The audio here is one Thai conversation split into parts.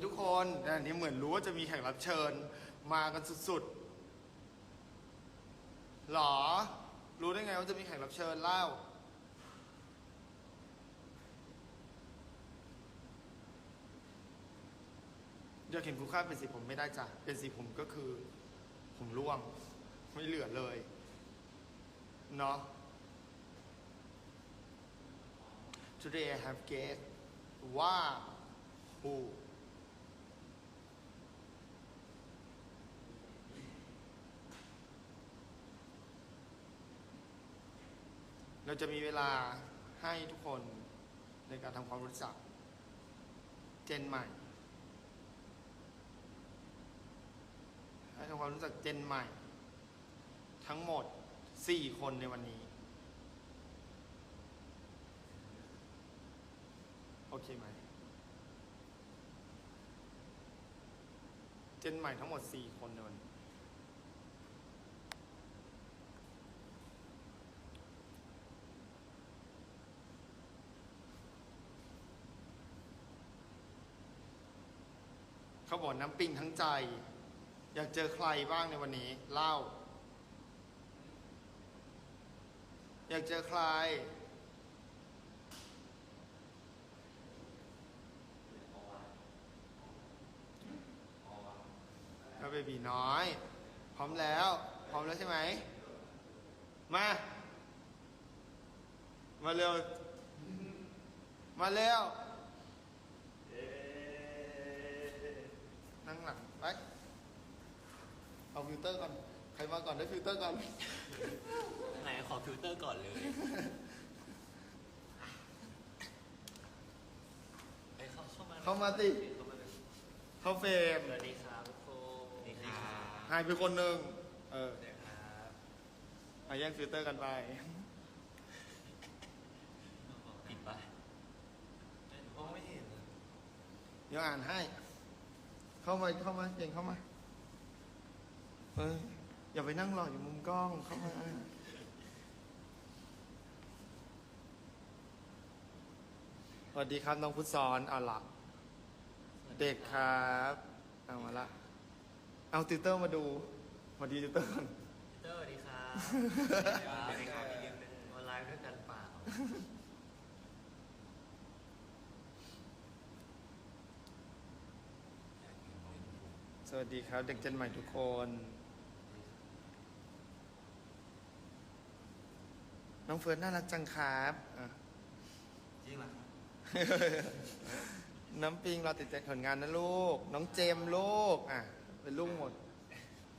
ีทุกคนแต่อันนี้เหมือนรู้ว่าจะมีแขกรับเชิญ มากันสุดๆหรอ รู้ได้ไงว่าจะมีแขกรับเชิญเล่าอยากเห็นคุณค่าเป็นสีผมไม่ได้จ้ะ เป็นสีผมก็คือ ผมร่วง ไม่เหลือเลย เนาะ Today I have guest ว่า who เราจะมีเวลาให้ทุกคนในการทำความรู้จัก เจนใหม่ ให้ทำความรู้จักเจนใหม่ ทั้งหมด 4 คนในวันนี้ โอเคไหม เจนใหม่ทั้งหมด 4 คนในวันนี้ เขาบอกน้ำปิงทั้งใจ อยากเจอใครบ้างในวันนี้ เล่า อยากเจอใครแล้วเบบีน้อย พร้อมแล้ว พร้อมแล้วใช่ไหม มา มาเร็ว มาเร็ว นั่งหลังไปเอาฟิลเตอร์ก่อน ใครมาก่อนได้ฟิลเตอร์ก่อน ไหนขอฟิลเตอร์ก่อนเลยเอ้ยเข้าเข้ามาเข้ามาสิ เข้ามาเลยเข้าเฟรมสวัสดีครับทุกคนสวัสดีครับหายไปคนหนึ่งเออสวัสดีครับเอาแย่งฟิลเตอร์กันไปปิดปะมองไม่เห็นเดี๋ยวอ่านให้ เข้ามาเข้ามาเก่งเข้ามา เอออย่าไปนั่งรออยู่มุมกล้องเข้ามาสวัสดีครับน้องพุทธสอนเอาละเด็กครับเอามาละ เอาติวเตอร์มาดูสวัสดีติวเตอร์ก่อน เตอร์สวัสดีครับสวัสดีครับมาไลฟ์ด้วยกันเปล่า สวัสดีครับเด็กเจนใหม่ทุกคน น้องเฟิร์นน่ารักจังครับอะจริงเหรอครับน้ำปิงเราติดใจผลงานนะลูก น้องเจมส์ลูกอะ เป็นลูกหมด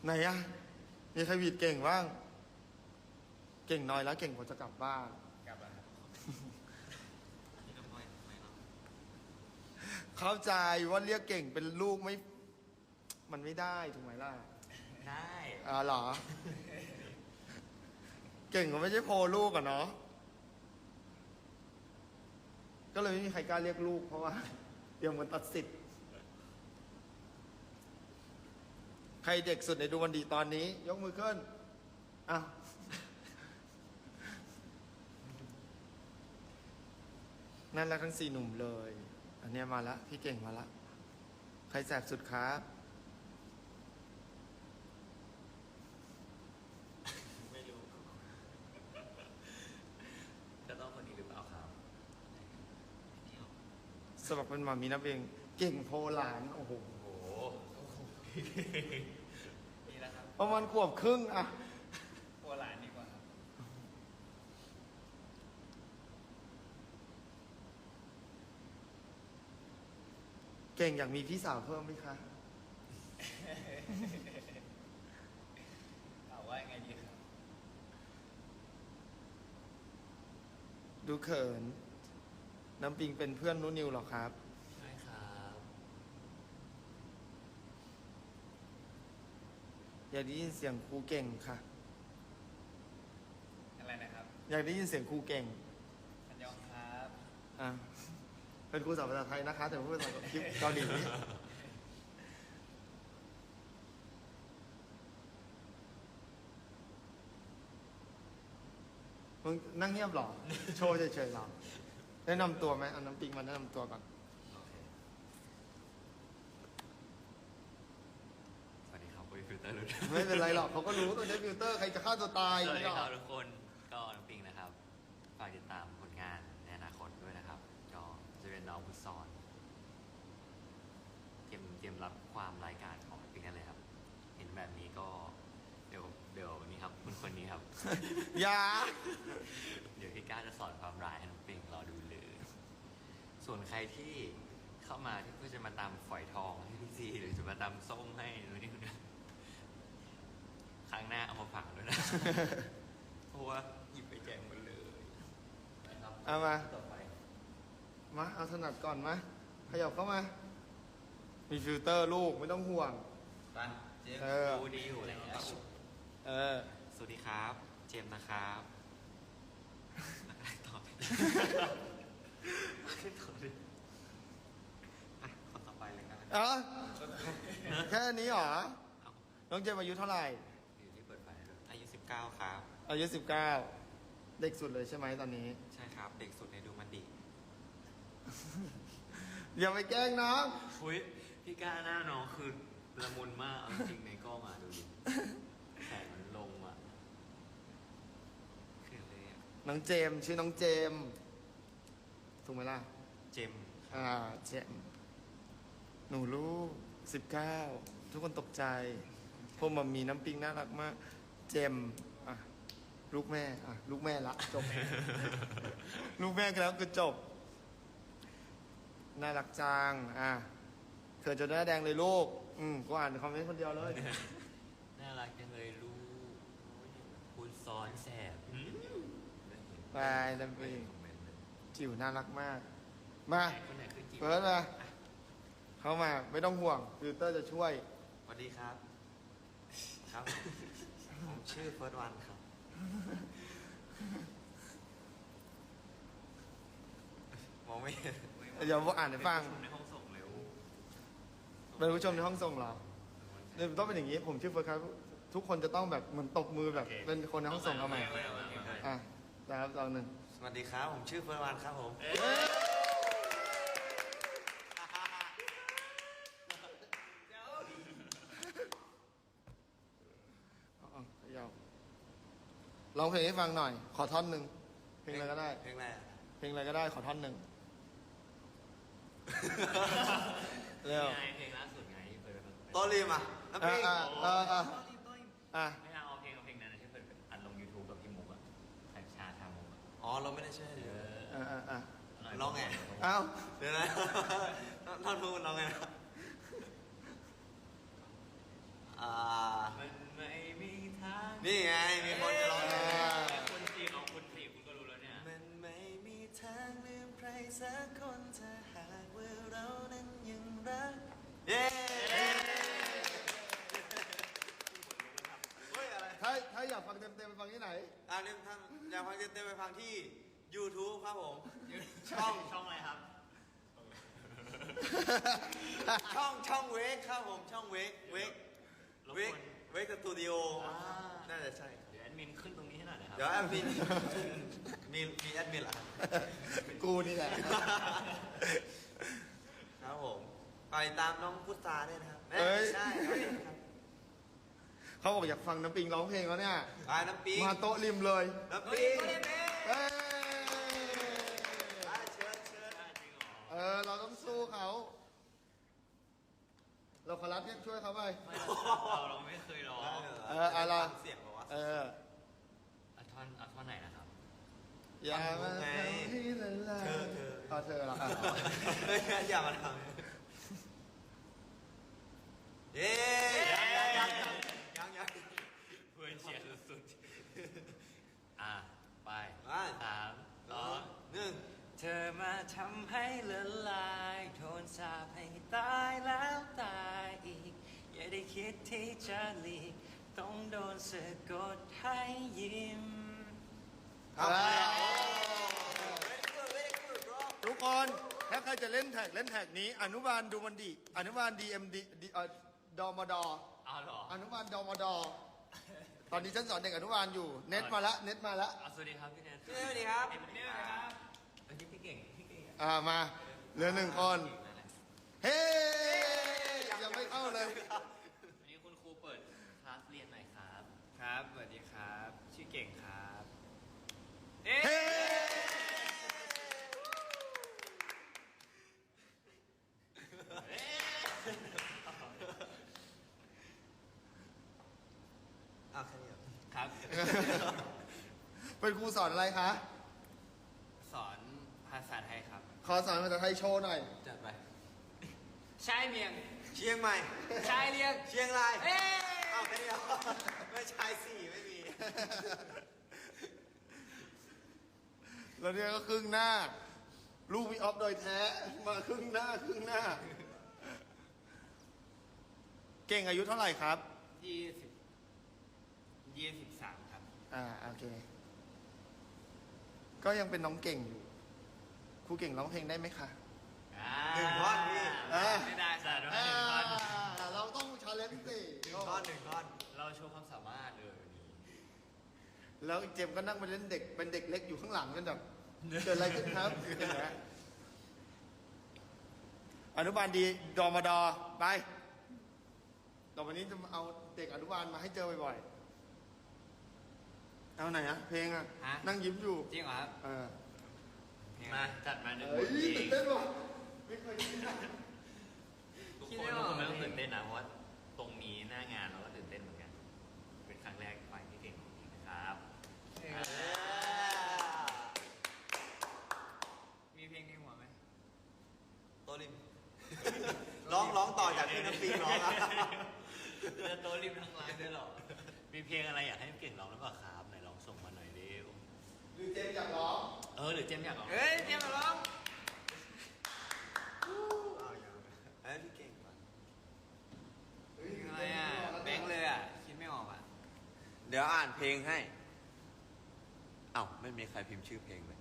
ไหนอะมีใครหวีดเก่งบ้าง เก่งน้อยแล้วเก่งพอจะกลับบ้าน กลับแล้วครับนี่น้ำน้อยไม่หรอกเข้าใจว่าเรียกเก่งเป็นลูกไม่ มันไม่ได้ถูกไหมล่ะได้ อ่าเหรอ เก่งก็ไม่ใช่โพลูกอะเนาะก็เลยไม่มีใครกล้าเรียกลูกเพราะว่า เดี๋ยวมันตัดสิทธิ์ ใครเด็กสุดในดูวันดีตอนนี้ ยกมือขึ้นอ้าวนั่นแหละทั้งสี่หนุ่มเลย อันเนี้ยมาละ พี่เก่งมาละ ใครแสบสุดครับ ไม่รู้ จะต้องคนนี้หรือเปล่าครับเที่ยว สำหรับเป็นหมามีนับเองเก่งโพหลานโอ้โหโอ้โหนี่แหละครับประมาณขวบครึ่งอะโบราณดีกว่าครับเก่งอยากมีพี่สาวเพิ่มไหมคะถามว่ายังไงดีครับ ดูเขิน น้ำปิงเป็นเพื่อนนุนิวเหรอครับ ใช่ครับ อยากได้ยินเสียงครูเก่งค่ะ อะไรนะครับอยากได้ยินเสียงครูเก่ง อันยองครับ อะ เป็นครูสอนภาษาไทยนะคะ แต่พูดภาษาคลิปเกาหลีมึงนั่งเงียบเหรอ โชว์เฉยๆเหรอ แนะนำตัวไหมเอาน้ำปิงมาแนะนำตัวก่อนสวัสดีครับฟิลเตอร์รุ่ไม่เป็นไรหรอกเขาก็รู้ตัวใช้ฟิลเตอร์ใครจะฆ่าตัวตายอสย่างวัสดีครับทุกคนก็น้ำปิงนะครับ ฝากติดตามผลงานในอนาคตด้วยนะครับจอจะเป็นน้องพุทธสอนเตรียมเตรียมรับความรายการของน้องปิงได้เลยครับ เห็นแบบนี้ก็เดี๋ยวเดี๋ยววันี้ครับคุณคนนี้ครับ อย่า เดี๋ยวพี่ก้าจะสอน ส่วนใครที่เข้ามาที่เพื่อจะมาตามฝอยทองให้พี่ซีหรือจะมาตามส้มให้หรือนี่นะครั้งหน้าเอามาฝากด้วยนะ เพราะว่าหยิบไปแจกหมดเลยนะครับเอามา ต่อไปมาเอาถนัดก่อนมาขยับเข้ามา มีฟิลเตอร์ลูกไม่ต้องห่วง ปันเจมเออ ดูดีอยู่แล้ว เออ สวัสดีครับ เจมส์นะครับแล้วก็ได้ต่อไปได้ต่อเลยอะคนต่อไป เลยกันเออแค่นี้เหรอเอาน้องเจมส์อายุเท่าไหร่ อยู่ที่เปิดไฟด้วยอายุ 19 ครับ อายุสิบเก้าเด็กสุดเลยใช่ไหมตอนนี้ ใช่ครับ เด็กสุดในดูมันดีอย่าไปแกล้งน้องอุ้ยพี่ก้าหน้าน้องคือละมุนมากเอาจริงในกล้องอะดูดิแขนมันลงอะคือเลยอะน้องเจมส์ชื่อน้องเจมส์ถูกไหมล่ะ เจมส์ อ่า เจมส์ หนูลูกสิบเก้าทุกคนตกใจพวกมัมมีน้ำปิงน่ารักมาก เจมส์อะลูกแม่อะลูกแม่ละจบ ลูกแม่กันแล้วคือจบ น่ารักจังอะเขินจนหน้าแดงเลยลูก อืมกูอ่านคอมเมนต์คนเดียวเลย น่ารักจังเลยลูกคุณซ้อนแสบอืมไปน้ำปิงคอมเมนต์เลยจิ๋วน่ารักมาก มา คนไหนคือจีบเฟิร์สมา เข้ามาไม่ต้องห่วงฟิลเตอร์จะช่วย สวัสดีครับ ครับ ผมชื่อเฟิร์สวันครับ มองไม่เห็นเดี๋ยวอ่านให้ฟัง ในห้องส่งเร็วเป็นผู้ชมในห้องส่งเหรอเนี่ยต้องเป็นอย่างนี้ ผมชื่อเฟิร์สครับ ทุกคนจะต้องแบบเหมือนตบมือแบบเป็นคนในห้องส่งเข้ามา อะนะครับลองหนึ่งสวัสดีครับ ผมชื่อเฟิร์สวันครับผม เอาเอาขยับ ร้องเพลงให้ฟังหน่อย ขอท่อนหนึ่งเพลงอะไรก็ได้ เพลงอะไรอะ เพลงอะไรก็ได้ขอท่อนหนึ่ง เร็วไงเพลงล่าสุดไงที่เปิดไปโตอริมอะน้ำอะปิงอะอะอะอะไม่เอาเอาเพลงเอาเพลงนั้นนะที่เปิดเป็นอันลง YouTube กับพี่มุกอะแข่งชาทางมุกอะอ๋อ เราไม่ได้ช่วยเอเลยออะอะอะร้องไง เอ้าเดี๋ยวนะท่อนพูดร้องไงนะอ่า มันไม่มีทาง นี่ไง มีคนจะร้องไง สักคนถ้าหากว่าเรานั้นยังรัก เย้เฮ้ยอะไรถ้าถ้าอยากฟังเต็มๆไปฟังที่ไหน อ่านี่ท่านอยากฟังเต็มๆไปฟังที่ YouTube ครับผม ช่องช่องอะไรครับ ช่องช่องเวกครับผมช่องเวกเวกรบเวกกวนเวกสตูดิโออ่าน่าจะใช่เดี๋ยวแอดมินขึ้น ดี๋ยวแอดมินมีมีแอดมินเหรอกูนี่แหละ ครับผมไปตามน้องพุทธาด้วยนะครับเอ้ยใช่ครับเขาบอกอยากฟังน้ำปิงร้องเพลงแล้วเนี่ย ไปน้ำปิงมาโต๊ะริมเลยน้ำปิงเอ้ยไปเชิญเชิญได้จริงเหรอเออ เราต้องสู้เขา เราขอรับเรียกช่วยเขาไปไม่เราเราไม่เคยร้องเอออะไร ฟังเสียงเหรอวะ เออ เอาท่อนเอาท่อนไหนนะครับ อย่ามาทำให้ละลายเธอเธอเอเธอเหรออะเฮ้ยอย่ามาทำเย้ยังยังยังยังยังเพื่อนเชียร์สุดๆ อะ ไปสามสองหนึ่งเธอมาทำให้ละลายโทนสาปให้ตายแล้วตายอีก อย่าได้คิดที่จะหลีกต้องโดนสะกดให้ยิ้ม ครับ ทุกคนถ้าใครจะเล่นแท็กเล่นแท็กนี้ อนุบาลดูมันดี อนุบาลดีเอ็มดีดอมดออาเออนุบาลดอมดอ ตอนนี้ฉันสอนเด็กอนุบาลอยู่ เน็ตมาละ เน็ตมาละสวัสดีครับพี่เน็ตสวัสดีครับเอ็มเนทครับวันนี้พี่เก่งพี่เก่งอ่ามาเหลือหนึ่งคน เฮ้ยังไม่เข้าเลยวันนี้คุณครูเปิดคลาสเรียนหน่อยครับ ครับสวัสดีครับ ชื่อเก่งครับ เอาแค่นี้เครับ เป็นครูสอนอะไรคะ สอนภาษาไทยครับ ขอสอนภาษาไทยโชว์หน่อย จัดไป ใช่เมียง เชียงใหม่ชายเลียง เชียงรายเอ้าแค่นี้เไม่ชายสี่ไม่มี แล้วเนี่ยก็ครึ่งหน้า ลูกวิออฟโดยแท้ มาครึ่งหน้าครึ่งหน้า เก่งอายุเท่าไหร่ครับ ยี่สิบยี่สิบสามครับ อ่าโอเค ก็ยังเป็นน้องเก่งอยู่ครูเก่งร้องเพลงได้ไหมคะ หนึ่งท่อนพี่ อ่า ไม่ได้จ้ะด้วยอ่าหนึ่งท่อนเราต้องชาเลนจ์สิหนึ่งท่อนหนึ่งท่อนเราโชว์ความสามารถเลยวันนี้แล้วเจมส์ก็นั่งไปเล่นเด็กเป็นเด็กเล็กอยู่ข้างหลังกันแบบ เกิดอะไรขึ้นครับอย่างเงี้ยอนุบาลดีดอมาดอไปต่อไปนี้จะมาเอาเด็กอนุบาลมาให้เจอบ่อยๆ เอาไหนอะเพลงอะฮะ นั่งยิ้มอยู่ จริงเหรอครับเออมาจัดมาหนึ่งบเฮ้ยทเพลตื่งนเต้นว่ะไม่เคยได้ยินอะทุกคนทุกคนไม่ต้องตื่นเต้นนะเพราะว่าตรงนี้หน้างานเราก็ตื่นเต้นเหมือนกัน เป็นครั้งแรกที่ไปที่เก่งของจริงนะครับ มีเพลงในหัวไหม โตริม ร้องร้องต่อจากที่น้ำปิงร้องอะ จะโตริมทั้งไลน์ด้วยเหรอ มีเพลงอะไรอยากให้เก่งร้องหรือเปล่าครับไหนลองส่งมาหน่อยเร็ว หรือเจมส์อยากร้อง เออหรือเจมส์อยากร้องเฮ้ยเจมส์มาร้องอ้าวยังเอ้ยพี่เก่งว่ะอะไรอะแบงค์เลยอะคิดไม่ออกอะเดี๋ยวอ่านเพลงให้เอ้าไม่มีใครพิมพ์ชื่อเพลงเลย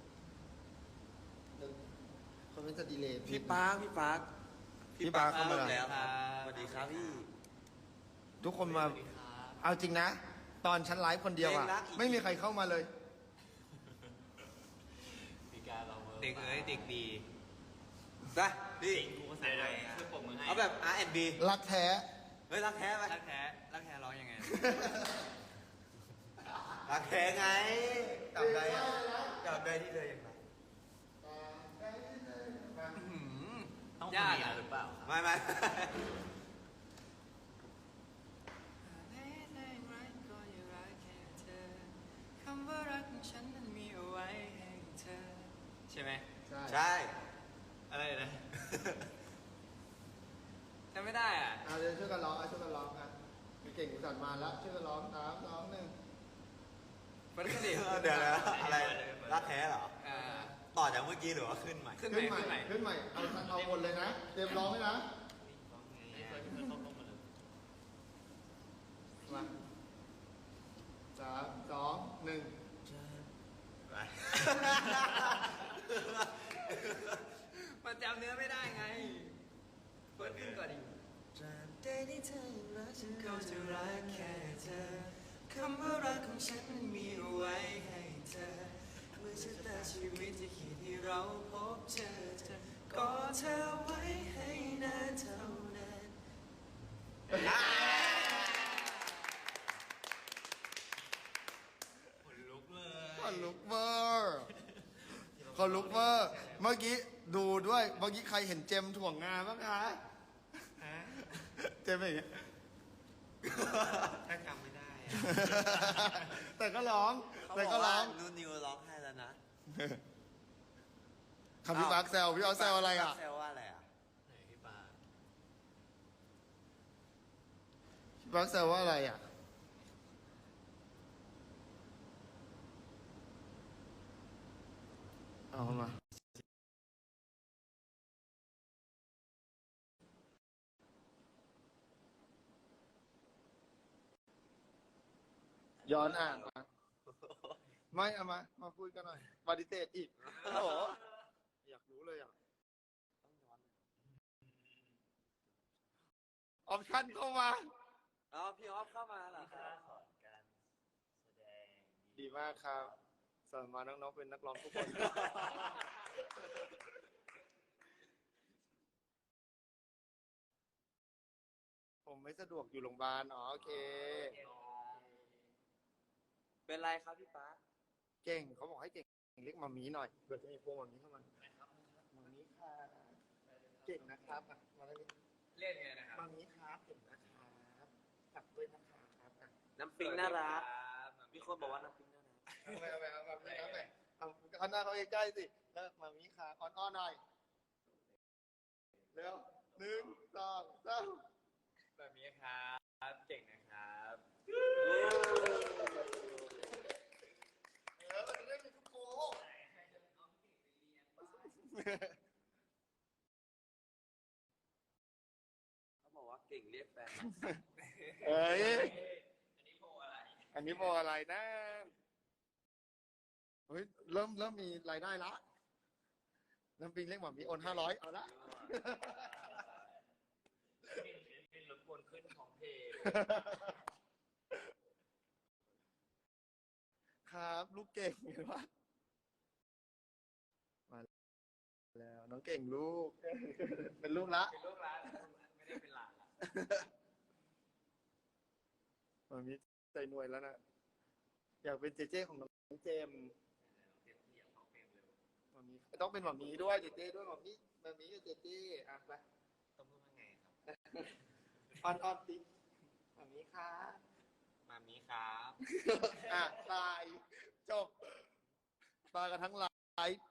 คนเป็นจะดีเลยพี่ปาร์คพี่ปาร์คพี่ปาร์คเข้ามาแล้วครับสวัสดีครับพี่ทุกคนมาสวัสดีครับเอาจริงนะ ตอนฉันไลฟ์คนเดียวอะเพลงรักอีกไม่มีใครเข้ามาเลย พี่การ เราเด็กเอ้ยเด็กดีได้ดิจริงกูภาษาไทยช่วยปรบมือให้เอาแบบ R&B รักแท้ เฮ้ยรักแท้ไหมรักแท้รักแท้ร้องยังไง รักแท้ไงจับได้อะจับได้ที่เลยยังไงต้องยากคนเดียวอะหรือเปล่าครับไม่ไม่คำว่ารักของฉัน ใช่ไหมใช่ใช่ อะไรนะ จำไม่ได้อะเอาเดี๋ยวช่วยกันร้องเอาช่วยกันร้องอะมีเก่งอุตส่าห์มาแล้วช่วยกันร้องสามสองหนึ่งมันก็ดิเดี๋ยวนะอะไรรักแท้เหรอ อ่า ต่อจากเมื่อกี้หรือว่าขึ้นใหม่ ขึ้นใหม่ ขึ้นใหม่ ขึ้นใหม่ เอาเอาหมดเลยนะ เตรียมร้องไหมนะมาสามสองหนึ่งไป มันจำเนื้อไม่ได้ไงเปิดขึ้นก่อนดิตราบใดที่เธอยังรักฉันเขาจะรักแค่เธอคำว่ารักของฉันนั้นมีเอาไว้ให้เธอ เมื่อชะตาชีวิตจะขีดให้เราพบเจอเธอก็เธอไว้ให้นานเท่านั้นขนลุกเลยขอลุกเวอร์ ขอลุกเวอร์เมื่อกี้ดูด้วยเมื่อกี้ใครเห็นเจมส์ถ่วงงานบ้างคะเจมส์เป็นอย่างเงี้ยถ้าจำไม่ได้อะแต่ก็ร้องเขาแต่บอกก็ร้ว่าองนูนิวร้องให้แล้วนะคำพี่มาร์คแซวพี่เอาแซวอะไรอะ แซวว่าอะไรอะไหนพี่ปาพี่มาร์คแซวว่าอะไรอะ เอามาย้อนอ่านมาไม่เอามา มาพูดกันหน่อยปฏิเสธอีกโอ้โหอยากรู้เลยอะออปชั่นเข้ามา อ๋อพี่ออฟเข้ามาเหรอค่าสอนการแสดงดีมากครับ สมาน้องๆเป็นนักร้องทุกคนผมไม่สะดวกอยู่โรงพยาบาลอ๋อโอเค เป็นไรครับพี่ป๊าเก่งเขาบอกให้เก่งเรียกมามีหน่อยเผื่อจะมีพวงมามีเข้ามามามีค่ะเก่งนะครับมาเลยเรียกไงนะครับมามีครับเก่งนะครับกลับด้วยนะครับน้ำปิงน่ารักมีคนบอกว่าน้ำปิ้ง เอาไปเอาไปเอาไปเอาไปเอาเอาหน้าเขาใกล้ๆสิแล้วมามีขาอ่อนๆหน่อยเร็วหนึ่งสองสามแบบนี้ครับเก่งนะครับเออมันเล่นทุกโกเขาบอกว่าเก่งเรียกแฟนเอ้ยอันนี้โพอะไร อันนี้โมอะไรนะ เฮ้ยเริ่มเริ่มมีรายได้ละน้ำปิงเรียกหมามีโอนห้าร้อยเอาละ เป็นรบกวนขึ้นของเพจครับลูกเก่งเห็นปะมาแล้ว น้องเก่งลูก เป็นลูกละเป็นลูกร้านไม่ได้เป็นหลานละมามีใจหน่วยแล้วนะอยากเป็นเจเจของน้องเจมส์ มามีต้องเป็นหมามีด้วยเจเจด้วยหมามีหมามีกับเจเจอะไปต้องพูดว่าไงครับออนออนติ๊กหมามีค่ะมามีครับ อะตายจบตายกันทั้งไลฟ์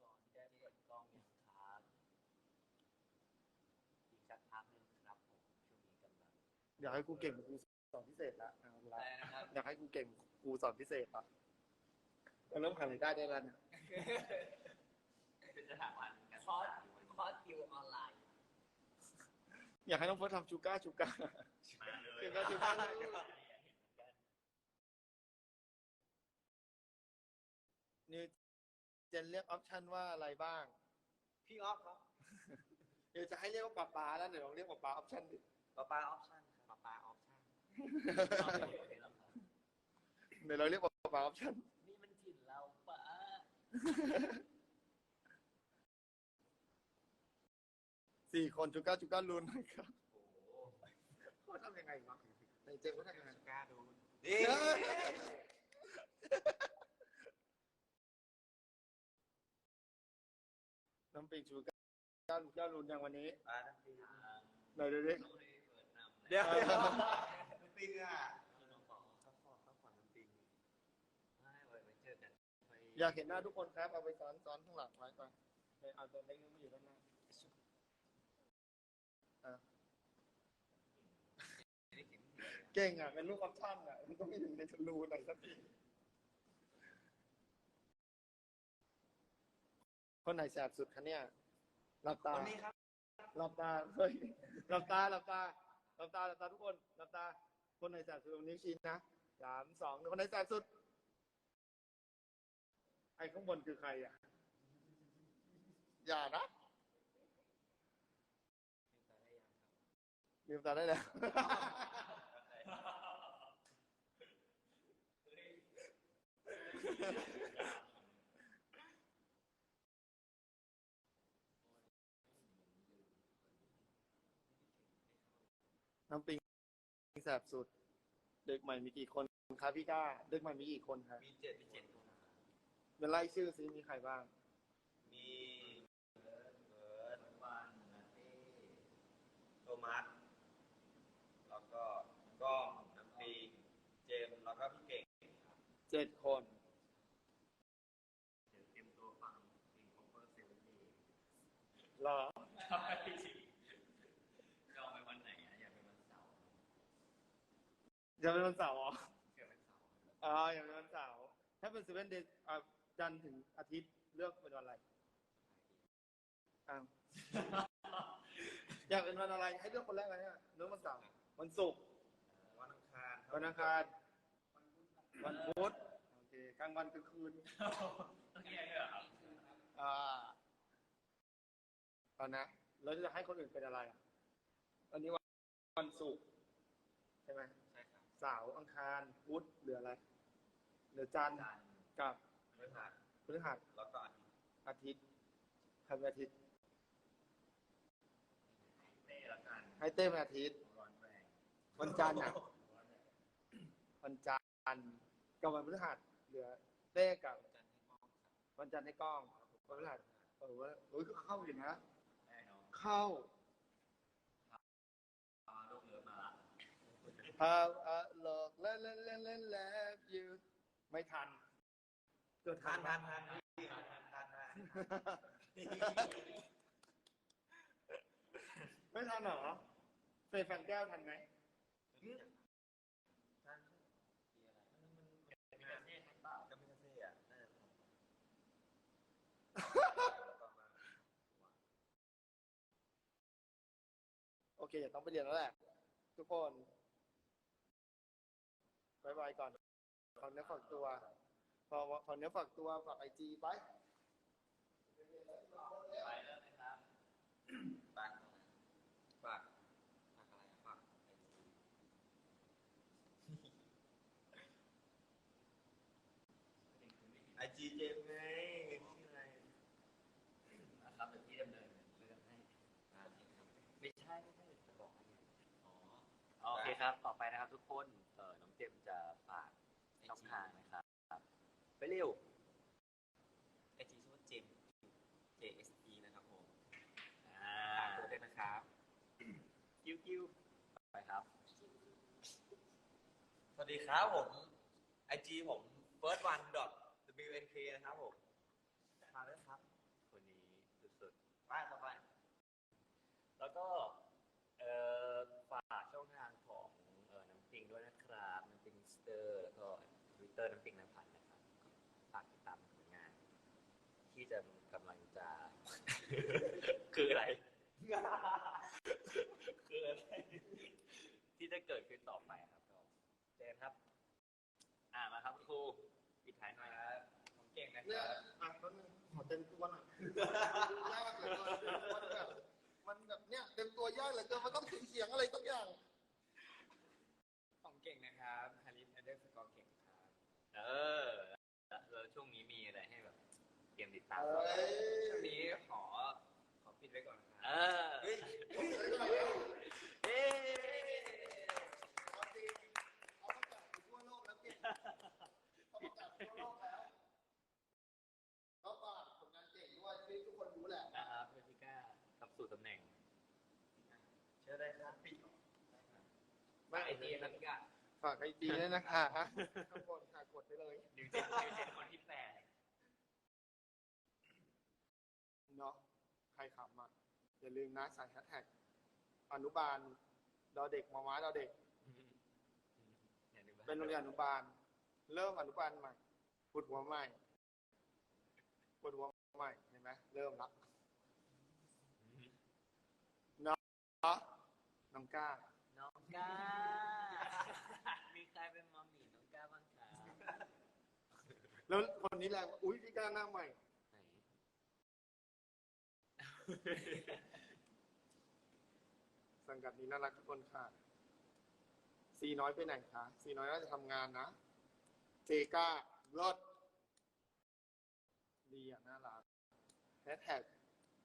สอนได้เปิดกล้องอย่างครับอีกสักพักหนึงครับผมช่วงนี้กำลัง อยากให้กูเก่งกว่ากูสอนพิเศษละเอาอะละไรนะครับ อยากให้กูเก่งกูสอนพิเศษละเริ่มหารายได้ได้แล้วเนี่ยเป็นสถาบันการคอร์สศึกษาอยู่คอร์สติวออนไลน์อยากให้น้องเฟิร์สทำชูก้าชูก้ามาเลยชูก้าชูก้านิวเจนเรียกออปชันว่าอะไรบ้างพี่ออฟครับเดี๋ยวจะให้เรียกว่าป๊าป๊าแล้วเดี๋ยวลองเรียกป๊าป๊าออปชันดิป้าป้าออปชั่น เดี๋ยวเราเรียกป๊าป๊าออปชันนี่มันถิ่นเราปะสี่คนชูก้าชูก้าลุนนะครับเขาทำยังไงวะในเจมส์เขาทำยังไงกล้าดูนี่น้ำปิงชูก้าก้าก้าลุนอย่างวันนี้ป้าน้ำปิ้งหน่อยเดี๋ยวดิต้องให้เปิดนำเดี๋ยวเออน้ำ ปิ้งอะน้องบอกข้าวฟอข้าวฟอน้ำปิ้งไม่ไว้ไว้เจอกันไปอยากเห็นหน้าทุกคนครับ เอาไปซ้อนซ้อนข้างหลังไว้ก่อนเนี่ยเอาตัวเล็กนี้มาอยู่ด้านหน้าอะเก่งอะ เป็นลูกออปชั่นอะ มันต้องมีหนึ่งในทะลูหน่อยสักทีคนไหนแสบสุดคะเนี่ยหลับตาวันนี้ครับหลับตาเฮ้ยหลับตาหลับตาหลับตาหลับตาทุกคนหลับตา คนไหนแสบสุดตรงนี้ชี้นะสามสองหนึ่งคนไหนแสบสุด ไอ้ข้างบนคือใครอะ อย่านะลืมตาได้แล้วน้ำปิง แสบสุด เด็กใหม่มีกี่คนครับพี่ก้า เด็กใหม่มีกี่คนครับมีเจ็ดมีเจ็ดคนเป็นไล่ชื่อซิมีใครบ้าง มีเบิร์ดเบิร์ดวันนาเต้โทมัสแล้วก็ก้องน้ำปิงเจมส์แล้วก็พี่เก่งเจ็ดคนเดี๋ยวเตรียมตัวฟังเพลง cover เซเว่นเดย์เหรอ จองไปวันไหนอะอยากเป็นวันเสาร์ อย่าเป็นวันเสาร์เหรอเกิดวันเสาร์อ่าอย่าเป็นวันเสาร์ถ้าเป็นเซเว่นเดย์อ่าจันทร์ถึงอาทิตย์เลือกเป็นวันอะไรอ้าวอยากเป็นวันอะไร ให้เลือกคนแรกเลยฮะเลือกวันเสาร์วันศุกร์วันอังคารวันอังคารวันพุธโอเคกลางวันกลางคืนต้องแยกด้วยเหรอครับอ่าตอนนะเราจะให้คนอื่นเป็นอะไรอะวันนี้วันวันศุกร์ใช่ไหมใช่ครับ เสาร์อังคารพุธเหลืออะไรเหลือจันทร์จันทร์กับพฤหัสพฤหัสแล้วก็อาทิตย์อาทิตย์ใครเป็นอาทิตย์เต้ละกันให้เต้เป็นอาทิตย์ร้อนแรงวันจันทร์อะร้อนแรงวันจันทร์กับวันพฤหัสเหลือเต้กับจันทร์ให้กล้องครับวันจันทร์ให้กล้องวันพฤหัสเออว่าโอ้ยก็เข้าอยู่นะแน่นอนเเข้า ลูกเรือมาละ Have a look เล่นเล่นเล่นเล่น love you ไม่ทันทานทานทานทานทานทานทานไม่ทันเหรอเฟยแฟนแก้วทันไหมก็ไม่ใช่เซ่อะน่าจะทำโอเคต้องไปเรียนแล้วแหละ ทุกคน บายบายก่อนขอเนื้อฝากตัว พอขอเนื้อฝากตัวฝากไอจีไปไปแล้วนะครับปากปากปากอะไรปากไอจีเจมไงชื่ออะไรนะครับเดี๋ยวพี่ดำเนินเรื่องให้อ่านี่ครับไม่ใช่ไม่ใช่จะบอกให้อ๋อโอเคครับ ต่อไปนะครับทุกคน ทางนะครับ ไปเร็วไอจีชื่อว่าเจม JSE นะครับผมอ่าฝากตัวด้วยนะครับ กิ้วกิ้วไปครับ สวัสดีครับผมไอจีผม first one dot wnk นะครับผมมาเลยครับ คนนี้สุดไปต่อไปๆแล้วก็เอ่อฝากช่องทางของเอ่อน้ำปิงด้วยนะครับ น้ำปิงสเตอร์ ร์น้ำปิงน้ำพันธ์นะครับฝากติดตามผลงาน ที่จะกำลังจะ คืออะไร คืออะไร ที่จะเกิดขึ้นต่อไปครับก็เจนครับ อ่ามาครับคุณครูปิดท้ายหน่อยครับผมเก่งนะคเนี่ยรับอะแป๊บนึงขอเต็มตัวหน่อยยากเหลือเกินมันแบบมันแบบเนี่ยเต็มตัวยากเหลือเกินมันต้องเสียงอะไรสักอย่าง ผมเก่งนะครับฮาริสเอเดอร์สกอร์เก่งครับ เออแล้วช่วงนี้มีอะไรให้แบบเตรียมติดตามเอ้ยช่วงนี้ขอขอปิดไว้ก่อนนะครับอเฮ้ยเอ๊ะเอาจริงเอาประกาศไปทั่วโลกแล้วเก่งเอาประกาศไปทั่วโลกแล้วก็ฝากผลงานเก่งด้วยที่ทุกคนรู้แหละนะครับเพื่อที่ก้าทำสู่ตำแหน่ง เชิญได้ครับปิดไม่ไอจีนะพี่ก้า ฝากไอจีด้วยนะคะข้างบนค่ะกดไปเลยนิวเจนนิวเจนคนที่แปดเนาะใครขำอะอย่าลืมนะใส่แฮชแท็กอนุบาลดอเด็กมาม้าดอเด็กอย่าลืมเป็นโรงเรียนอนุบาล เริ่มอนุบาลใหม่ปวดหัวใหม่ปวดหัวใหม่เห็นไหมเริ่มละเนาะน้องก้า น้องก้า มีใครเป็นมัมมี่น้องก้าบ้างครับ แล้วคนนี้แหละอุ้ยพี่ก้าหน้าใหม่ไหน สังกัดนี้น่ารักทุกคนค่ะซีน้อยไปไหนคะซีน้อยน่าจะทำงานนะเจก้ารถดีอะน่ารักแฮชแท็ก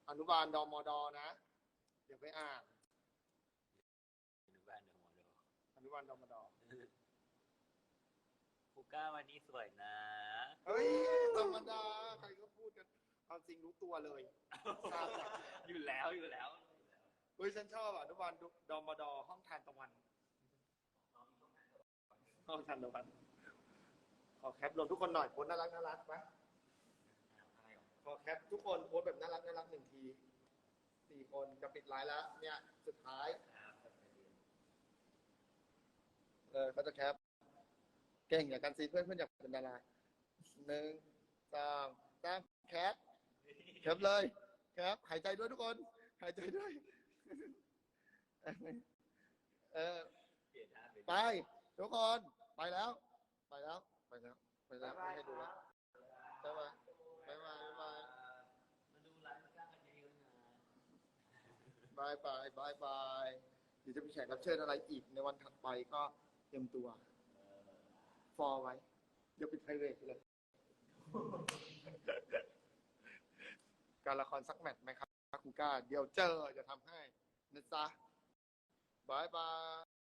อนุบาลดอมอดอนะ เดี๋ยวไปอ่าน อนุบาลเดอะมอลล์อนุบาลดอมอดอคูก้าวันนี้สวยนะ เฮ้ยธรรมดาใครก็พูดกันเอาจริงรู้ตัวเลยทราบจากอยู่แล้วอยู่แล้วเฮ้ยฉันชอบอะอนุบาลดอมอดอห้องทานตะวัน ห้องทานตะวัน ขอแคปรวมทุกคนหน่อยโพสต์น่ารักน่ารักไหมอะไรของขอแคปทุกคนโพสต์แบบน่ารักน่ารักหนึ่งทีสี่คนจะปิดไลน์แล้ว เนี่ย สุดท้ายเออเขาจะแคปเก่งอย่างกันซีเพื่อนเพื่อนอยากเป็นดารา หนึ่งสองสามแคปแคปเลยแคปหายใจด้วยทุกคน หายใจด้วย เออไป ทุกคน ไปแล้ว ไปแล้ว ไปแล้ว ไปแล้วไม่ให้ดูแล้วบ๊ายบายบ๊ายบายบ๊ายบายมาดูไลฟ์ก้ากันเยอะนะบายบายบายบายเดี๋ยวจะมีแขกรับเชิญอะไรอีกในวันถัดไปก็เตรียมตัว ฟอร์ไว้ เดี๋ยวปิดไพรเวทเลย การละครสักแมตช์ไหมครับคุณก้า เดี๋ยวเจอจะทำให้นะจ๊ะบายบาย